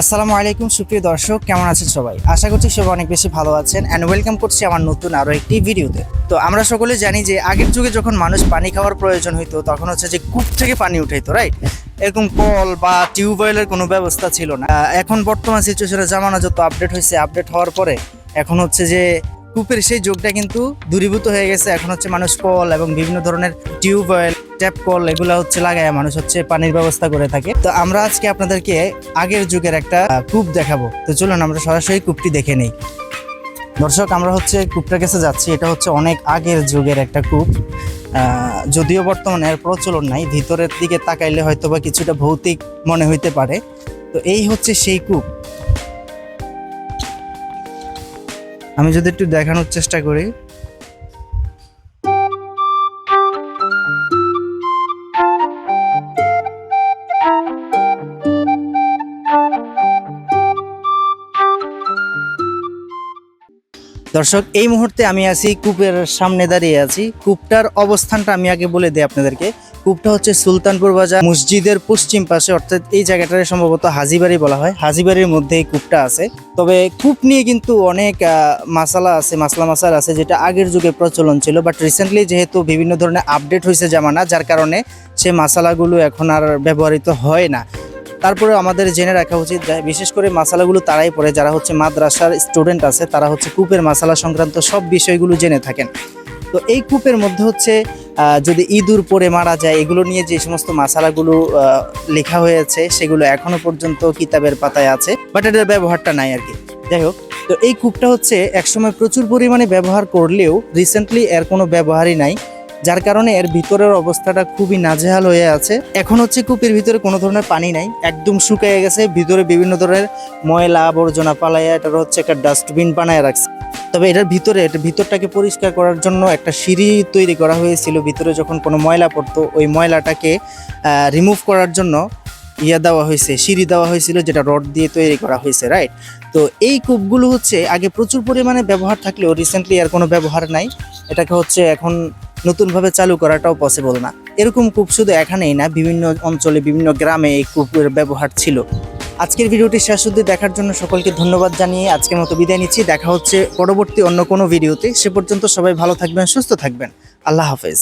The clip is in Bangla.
আসসালামু আলাইকুম, সুপ্রিয় দর্শক, কেমন আছেন সবাই? আশা করছি সবাই অনেক বেশি ভালো আছেন অ্যান্ড ওয়েলকাম করছি আমার নতুন আরও একটি ভিডিওতে। তো আমরা সকলে জানি যে আগের যুগে যখন মানুষ পানি খাওয়ার প্রয়োজন হইতো, তখন হচ্ছে যে কূপ থেকে পানি উঠাইতো রাইট এরকম কল বা টিউবওয়েলের কোনো ব্যবস্থা ছিল না। এখন বর্তমান সিচুয়েশনে জামানা যত আপডেট হয়েছে আপডেট হওয়ার পরে এখন হচ্ছে যে কূপের সেই যুগটা কিন্তু দূরীভূত হয়ে গেছে। এখন হচ্ছে মানুষ কল এবং বিভিন্ন ধরনের টিউবওয়েল ট্যাপ কল এগুলো হচ্ছে লাগায় মানুষ হচ্ছে পানির ব্যবস্থা করে থাকে। তো আমরা আজকে আপনাদেরকে আগের যুগের একটা কূপ দেখাবো। তো চলুন আমরা সরাসরি কূপটি দেখে নেই। দর্শক, আমরা হচ্ছে কূপটার কাছে যাচ্ছি। এটা হচ্ছে অনেক আগের যুগের একটা কূপ। যদিও বর্তমানে এর প্রচলন নাই। ভিতরের দিকে তাকাইলে হয়তো বা কিছুটা ভৌতিক মনে হইতে পারে। তো এই হচ্ছে সেই কূপ। আমি যদি একটু দেখানোর চেষ্টা করি। দর্শক, এই মুহূর্তে আমি আছি কূপের সামনে দাঁড়িয়ে আছি। কূপটার অবস্থানটা আমি আগে বলে দিই আপনাদেরকে। কূপটা হচ্ছে সুলতানপুর বাজার, মসজিদের পশ্চিম পাশে, অর্থাৎ এই জায়গাটারে সম্ভবত হাজিবাড়ি বলা হয়। হাজিবাড়ির মধ্যে এই কূপটা আছে। তবে কূপ নিয়ে কিন্তু অনেক মাসালা আছে, মাসলা মাসাল আছে, যেটা আগের যুগে প্রচলন ছিল। বাট রিসেন্টলি যেহেতু বিভিন্ন ধরনের আপডেট হয়েছে জামানা যার কারণে সে মাসালাগুলো এখন আর ব্যবহৃত হয় না। তারপরে আমাদের জেনে রাখা উচিত বিশেষ করে মাসালাগুলো তারাই পড়ে যারা হচ্ছে মাদ্রাসার স্টুডেন্ট আছে তারা হচ্ছে কূপের মাসালা সংক্রান্ত সব বিষয়গুলো জেনে থাকেন। তো এই কূপের মধ্যে হচ্ছে যদি ইঁদুর পরে মারা যায় এগুলো নিয়ে যে সমস্ত মাসালাগুলো আহ, লেখা হয়েছে সেগুলো এখনও পর্যন্ত কিতাবের পাতায় আছে বাট এটার ব্যবহারটা নাই আর কি যাই হোক তো এই কূপটা হচ্ছে একসময় প্রচুর পরিমাণে ব্যবহার করলেও রিসেন্টলি এর কোনো ব্যবহারই নাই। যার কারণে এর ভিতরের অবস্থাটা খুবই নাজেহাল হয়ে আছে। এখন হচ্ছে কূপের ভিতরে কোনো ধরনের পানি নাই। একদম শুকিয়ে গেছে। ভিতরে বিভিন্ন ধরনের ময়লা, আবর্জনা পালাইয়া এটার হচ্ছে একটা ডাস্টবিন বানায় রাখছে। তবে এটার ভিতরে এটা ভিতরটাকে পরিষ্কার করার জন্য একটা সিঁড়ি তৈরি করা হয়েছিল। ভিতরে যখন কোনো ময়লা পড়তো, ওই ময়লাটাকে রিমুভ করার জন্য ইয়া দেওয়া হয়েছে, সিঁড়ি দেওয়া হয়েছিল যেটা রড দিয়ে তৈরি করা হয়েছে রাইট তো এই কূপগুলো হচ্ছে আগে প্রচুর পরিমাণে ব্যবহার থাকলেও রিসেন্টলি আর কোনো ব্যবহার নাই। এটাকে হচ্ছে এখন নতুনভাবে চালু করাটাও পসিবল না। এরকম কূপ শুধু এখানেই না, বিভিন্ন অঞ্চলে, বিভিন্ন গ্রামে এই কূপের ব্যবহার ছিল। আজকের ভিডিওটি শেষ অবধি দেখার জন্য সকলকে ধন্যবাদ জানিয়ে আজকের মতো বিদায় নিচ্ছি। দেখা হচ্ছে পরবর্তী অন্য কোনো ভিডিওতে। সে পর্যন্ত সবাই ভালো থাকবেন, সুস্থ থাকবেন। আল্লাহ হাফেজ।